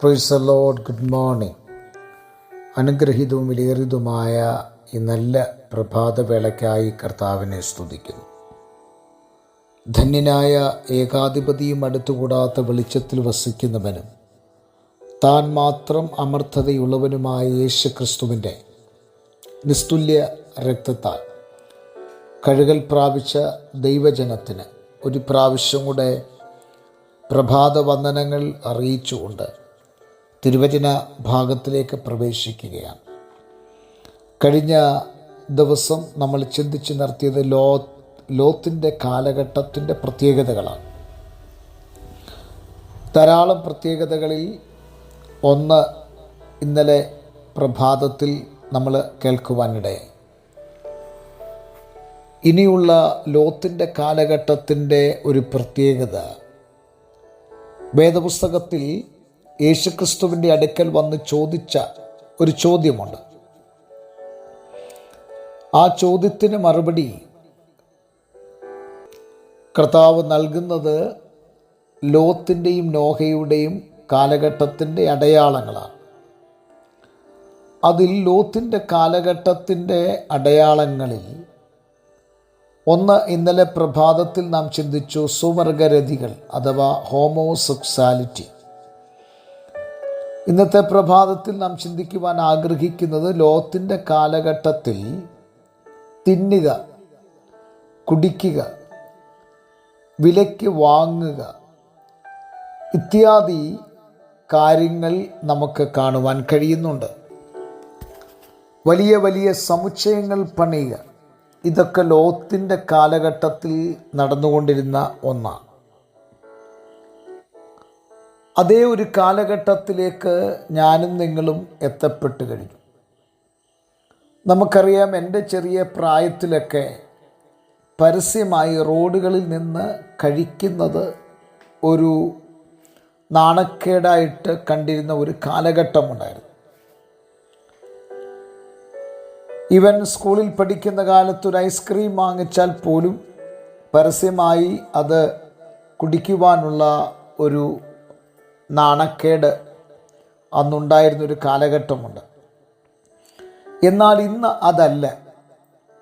പ്രൊയ്സ് lord good morning അനുഗ്രഹീതവും വിലയേറിയതുമായ ഈ നല്ല പ്രഭാതവേളയ്ക്കായി കർത്താവിനെ സ്തുതിക്കുന്നു. ധന്യനായ ഏകാധിപതിയും അടുത്തുകൂടാത്ത വെളിച്ചത്തിൽ വസിക്കുന്നവനും താൻ മാത്രം അമർത്ഥതയുള്ളവനുമായ യേശു ക്രിസ്തുവിന്റെ നിസ്തുല്യ രക്തത്താൽ കഴുകൽ പ്രാപിച്ച ദൈവജനത്തിന് ഒരു പ്രാവശ്യം കൂടെ പ്രഭാത വന്ദനങ്ങൾ അറിയിച്ചുകൊണ്ട് തിരുവചന ഭാഗത്തിലേക്ക് പ്രവേശിക്കുകയാണ്. കഴിഞ്ഞ ദിവസം നമ്മൾ ചിന്തിച്ച് നിർത്തിയത് ലോ ലോത്തിന്റെ കാലഘട്ടത്തിന്റെ പ്രത്യേകതകളാണ്. ധാരാളം പ്രത്യേകതകളിൽ ഒന്ന് ഇന്നലെ പ്രഭാതത്തിൽ നമ്മൾ കേൾക്കുവാനിടയായി. ഇനിയുള്ള ലോത്തിന്റെ കാലഘട്ടത്തിന്റെ ഒരു പ്രത്യേകത വേദപുസ്തകത്തിൽ യേശുക്രിസ്തുവിന്റെ അടുക്കൽ വന്ന് ചോദിച്ച ഒരു ചോദ്യമുണ്ട്. ആ ചോദ്യത്തിന് മറുപടി കർത്താവ് നൽകുന്നത് ലോത്തിന്റെയും നോഹയുടെയും കാലഘട്ടത്തിന്റെ അടയാളങ്ങളാണ്. അതിൽ ലോത്തിന്റെ കാലഘട്ടത്തിന്റെ അടയാളങ്ങളിൽ ഒന്ന് ഇന്നലെ പ്രഭാതത്തിൽ നാം ചിന്തിച്ചു സുവർഗരതികൾ അഥവാ ഹോമോസെക്സാലിറ്റി ഇന്നത്തെ പ്രഭാതത്തിൽ നാം ചിന്തിക്കുവാൻ ആഗ്രഹിക്കുന്നത് ലോത്തിന്റെ കാലഘട്ടത്തിൽ തിന്നുക കുടിക്കുക വിലയ്ക്ക് വാങ്ങുക ഇത്യാദി കാര്യങ്ങൾ നമുക്ക് കാണുവാൻ കഴിയുന്നുണ്ട്. വലിയ വലിയ സമുച്ചയങ്ങൾ പണിയുക ഇതൊക്കെ ലോത്തിന്റെ കാലഘട്ടത്തിൽ നടന്നുകൊണ്ടിരുന്ന ഒന്നാണ്. അതേ ഒരു കാലഘട്ടത്തിലേക്ക് ഞാനും നിങ്ങളും എത്തപ്പെട്ട് കഴിഞ്ഞു. നമുക്കറിയാം എന്റെ ചെറിയ പ്രായത്തിലൊക്കെ പരസ്യമായി റോഡുകളിൽ നിന്ന് കഴിക്കുന്നത് ഒരു നാണക്കേടായിട്ട് കണ്ടിരുന്ന ഒരു കാലഘട്ടമുണ്ടായിരുന്നു. ഇവൻ സ്കൂളിൽ പഠിക്കുന്ന കാലത്ത് ഒരു ഐസ്ക്രീം വാങ്ങിച്ചാൽ പോലും പരസ്യമായി അത് കുടിക്കുവാനുള്ള ഒരു നാണക്കേട് അന്നുണ്ടായിരുന്നൊരു കാലഘട്ടമുണ്ട്. എന്നാൽ ഇന്ന് അതല്ല.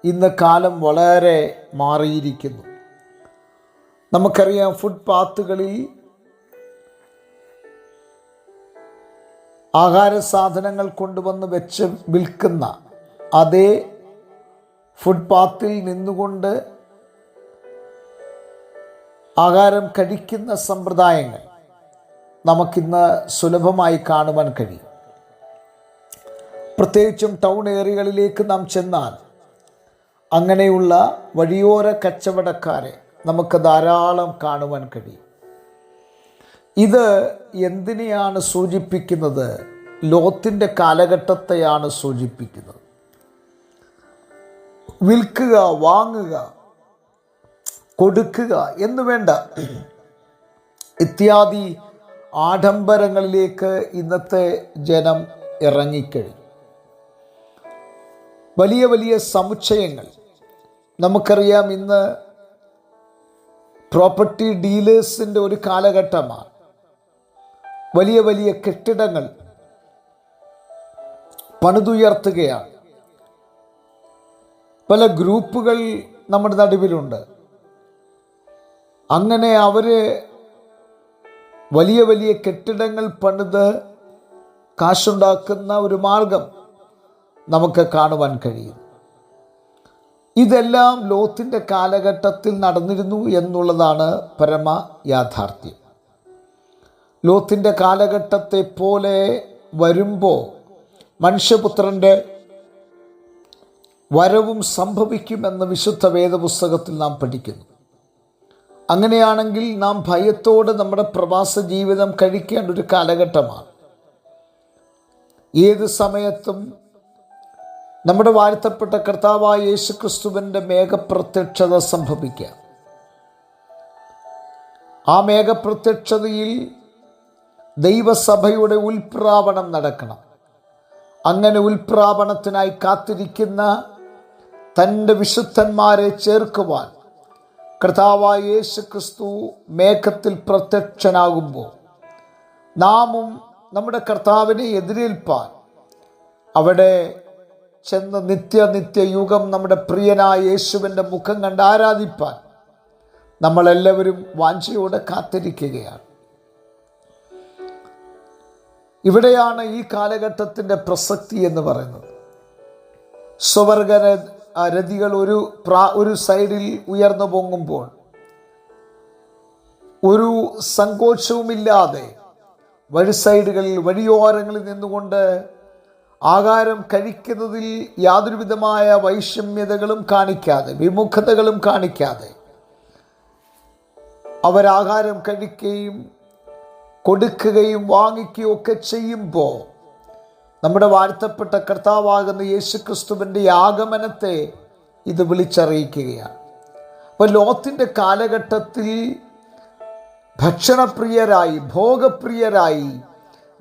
ഇന്ന് കാലം വളരെ മാറിയിരിക്കുന്നു. നമുക്കറിയാം ഫുട്പാത്തുകളിൽ ആഹാര സാധനങ്ങൾ കൊണ്ടുവന്ന് വെച്ച് വിൽക്കുന്ന അതേ ഫുട്പാത്തിൽ നിന്നുകൊണ്ട് ആഹാരം കഴിക്കുന്ന സമ്പ്രദായങ്ങൾ നമുക്കിന്ന് സുലഭമായി കാണുവാൻ കഴിയും. പ്രത്യേകിച്ചും ടൗൺ ഏരിയകളിലേക്ക് നാം ചെന്നാൽ അങ്ങനെയുള്ള വഴിയോര കച്ചവടക്കാരെ നമുക്ക് ധാരാളം കാണുവാൻ കഴിയും. ഇത് എന്തിനെയാണ് സൂചിപ്പിക്കുന്നത്? ലോത്തിന്റെ കാലഘട്ടത്തെയാണ് സൂചിപ്പിക്കുന്നത്. വിൽക്കുക വാങ്ങുക കൊടുക്കുക എന്ന് വേണ്ട ഇത്യാദി ആഡംബരങ്ങളിലേക്ക് ഇന്നത്തെ ജനം ഇറങ്ങിക്കഴിഞ്ഞു. വലിയ വലിയ സമുച്ചയങ്ങൾ. നമുക്കറിയാം ഇന്ന് പ്രോപ്പർട്ടി ഡീലേഴ്സിന്റെ ഒരു കാലഘട്ടമാണ്. വലിയ വലിയ കെട്ടിടങ്ങൾ പണിതുയർത്തുകയാണ്. പല ഗ്രൂപ്പുകൾ നമ്മുടെ നടുവിലുണ്ട്. അങ്ങനെ അവർ വലിയ വലിയ കെട്ടിടങ്ങൾ പണിത് കാശുണ്ടാക്കുന്ന ഒരു മാർഗം നമുക്ക് കാണുവാൻ കഴിയും. ഇതെല്ലാം ലോത്തിന്റെ കാലഘട്ടത്തിൽ നടന്നിരുന്നു എന്നുള്ളതാണ് പരമ യാഥാർത്ഥ്യം. ലോത്തിന്റെ കാലഘട്ടത്തെ പോലെ വരുമ്പോൾ മനുഷ്യപുത്രന്റെ വരവും സംഭവിക്കുമെന്ന് വിശുദ്ധ വേദപുസ്തകത്തിൽ നാം പഠിക്കുന്നു. അങ്ങനെയാണെങ്കിൽ നാം ഭയത്തോടെ നമ്മുടെ പ്രവാസ ജീവിതം കഴിക്കേണ്ട ഒരു കാലഘട്ടമാണ്. ഏത് സമയത്തും നമ്മുടെ വാഴ്ത്തപ്പെട്ട കർത്താവായ യേശു ക്രിസ്തുവിന്റെ മേഘപ്രത്യക്ഷത സംഭവിക്കാം. ആ മേഘപ്രത്യക്ഷതയിൽ ദൈവസഭയുടെ ഉൽപ്രാവണം നടക്കണം. അങ്ങനെ ഉൽപ്രാവണത്തിനായി കാത്തിരിക്കുന്ന തന്റെ വിശുദ്ധന്മാരെ ചേർക്കുവാൻ കർത്താവായ യേശു ക്രിസ്തു മേഘത്തിൽ പ്രത്യക്ഷനാകുമ്പോൾ നാമും നമ്മുടെ കർത്താവിനെ എതിരേൽപ്പാൻ അവിടെ ചെന്ന് നിത്യ നിത്യ യുഗം നമ്മുടെ പ്രിയനായ യേശുവിന്റെ മുഖം കണ്ട് ആരാധിപ്പാൻ നമ്മളെല്ലാവരും വാഞ്ചയോടെ കാത്തിരിക്കുകയാണ്. ഇവിടെയാണ് ഈ കാലഘട്ടത്തിന്റെ പ്രസക്തി എന്ന് പറയുന്നത്. സ്വവർഗ ര- ആ രതികൾ ഒരു പ്രാ ഒരു സൈഡിൽ ഉയർന്നു പൊങ്ങുമ്പോൾ ഒരു സങ്കോചവുമില്ലാതെ വഴി സൈഡുകളിൽ വഴിയോരങ്ങളിൽ നിന്നുകൊണ്ട് ആഹാരം കഴിക്കുന്നതിൽ യാതൊരുവിധമായ വൈഷമ്യതകളും കാണിക്കാതെ വിമുഖതകളും കാണിക്കാതെ അവരാഹാരം കഴിക്കുകയും കൊടുക്കുകയും വാങ്ങിക്കുകയും ഒക്കെ ചെയ്യുമ്പോൾ നമ്മുടെ വാഴ്ത്തപ്പെട്ട കർത്താവാകുന്ന യേശുക്രിസ്തുവിന്റെ ആഗമനത്തെ ഇത് വിളിച്ചറിയിക്കുകയാണ്. അപ്പോൾ ലോത്തിന്റെ കാലഘട്ടത്തിൽ ഭക്ഷണപ്രിയരായി ഭോഗപ്രിയരായി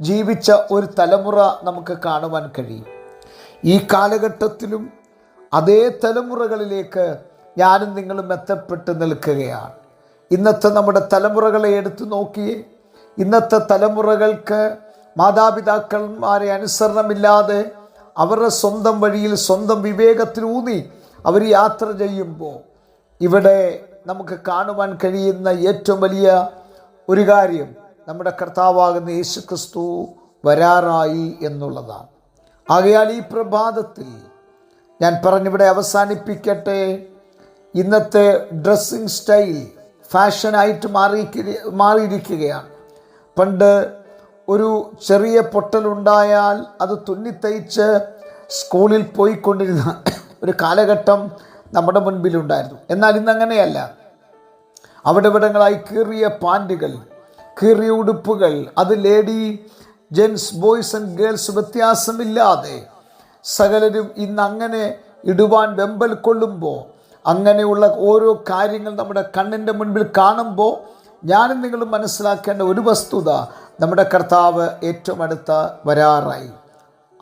ജീവിച്ച ഒരു തലമുറ നമുക്ക് കാണുവാൻ കഴിയും. ഈ കാലഘട്ടത്തിലും അതേ തലമുറകളിലേക്ക് ഞാനും നിങ്ങളും എത്തപ്പെട്ട് നിൽക്കുകയാണ്. ഇന്നത്തെ നമ്മുടെ തലമുറകളെ എടുത്തു നോക്കിയേ ഇന്നത്തെ തലമുറകൾക്ക് മാതാപിതാക്കന്മാരെ അനുസരണമില്ലാതെ അവരുടെ സ്വന്തം വഴിയിൽ സ്വന്തം വിവേകത്തിലൂന്നി അവർ യാത്ര ചെയ്യുമ്പോൾ ഇവിടെ നമുക്ക് കാണുവാൻ കഴിയുന്ന ഏറ്റവും വലിയ ഒരു കാര്യം നമ്മുടെ കർത്താവാകുന്ന യേശു ക്രിസ്തു വരാറായി എന്നുള്ളതാണ്. ആകയാൽ ഈ പ്രഭാതത്തിൽ ഞാൻ പറഞ്ഞിവിടെ അവസാനിപ്പിക്കട്ടെ. ഇന്നത്തെ ഡ്രസ്സിങ് സ്റ്റൈൽ ഫാഷനായിട്ട് മാറി മാറിയിരിക്കുകയാണ്. പണ്ട് ഒരു ചെറിയ പൊട്ടലുണ്ടായാൽ അത് തുന്നിത്തയ്ച്ച് സ്കൂളിൽ പോയിക്കൊണ്ടിരുന്ന ഒരു കാലഘട്ടം നമ്മുടെ മുൻപിലുണ്ടായിരുന്നു. എന്നാൽ ഇന്നങ്ങനെയല്ല. അവിടെ ഇവിടങ്ങളായി കീറിയ പാന്റുകൾ കീറിയ ഉടുപ്പുകൾ അത് lady gents boys and girls വ്യത്യാസമില്ലാതെ സകലരും ഇന്ന് അങ്ങനെ ഇടുവാൻ വെമ്പൽ കൊള്ളുമ്പോൾ അങ്ങനെയുള്ള ഓരോ കാര്യങ്ങൾ നമ്മുടെ കണ്ണിന്റെ മുൻപിൽ കാണുമ്പോൾ ഞാനും നിങ്ങളും മനസ്സിലാക്കേണ്ട ഒരു വസ്തുത നമ്മുടെ കർത്താവ് ഏറ്റവും അടുത്ത വരാറായി.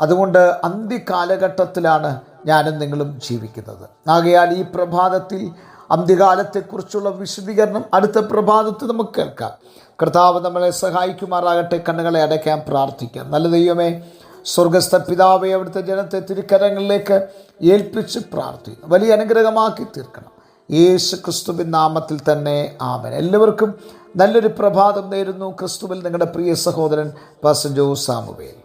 അതുകൊണ്ട് അന്ത്യകാലഘട്ടത്തിലാണ് ഞാനും നിങ്ങളും ജീവിക്കുന്നത്. ആകയാൽ ഈ പ്രഭാതത്തിൽ അന്ത്യകാലത്തെക്കുറിച്ചുള്ള വിശദീകരണം അടുത്ത പ്രഭാതത്തിൽ നമുക്ക് കേൾക്കാം. കർത്താവ് നമ്മളെ സഹായിക്കുമാറാകട്ടെ കണ്ണുകളെ അടയ്ക്കാൻ പ്രാർത്ഥിക്കാം. നല്ല ദൈവമേ സ്വർഗസ്ഥ പിതാവെ അവിടുത്തെ ജനത്തെ തിരുക്കരങ്ങളിലേക്ക് ഏൽപ്പിച്ച് പ്രാർത്ഥിക്കുന്നു. വലിയ അനുഗ്രഹമാക്കി തീർക്കണം യേശു ക്രിസ്തുവിൻ നാമത്തിൽ തന്നെ ആമൻ. എല്ലാവർക്കും നല്ലൊരു പ്രഭാതം നേരുന്നു. ക്രിസ്തുവിൽ നിങ്ങളുടെ പ്രിയ സഹോദരൻ പാസഞ്ചോ സാമുവേൽ.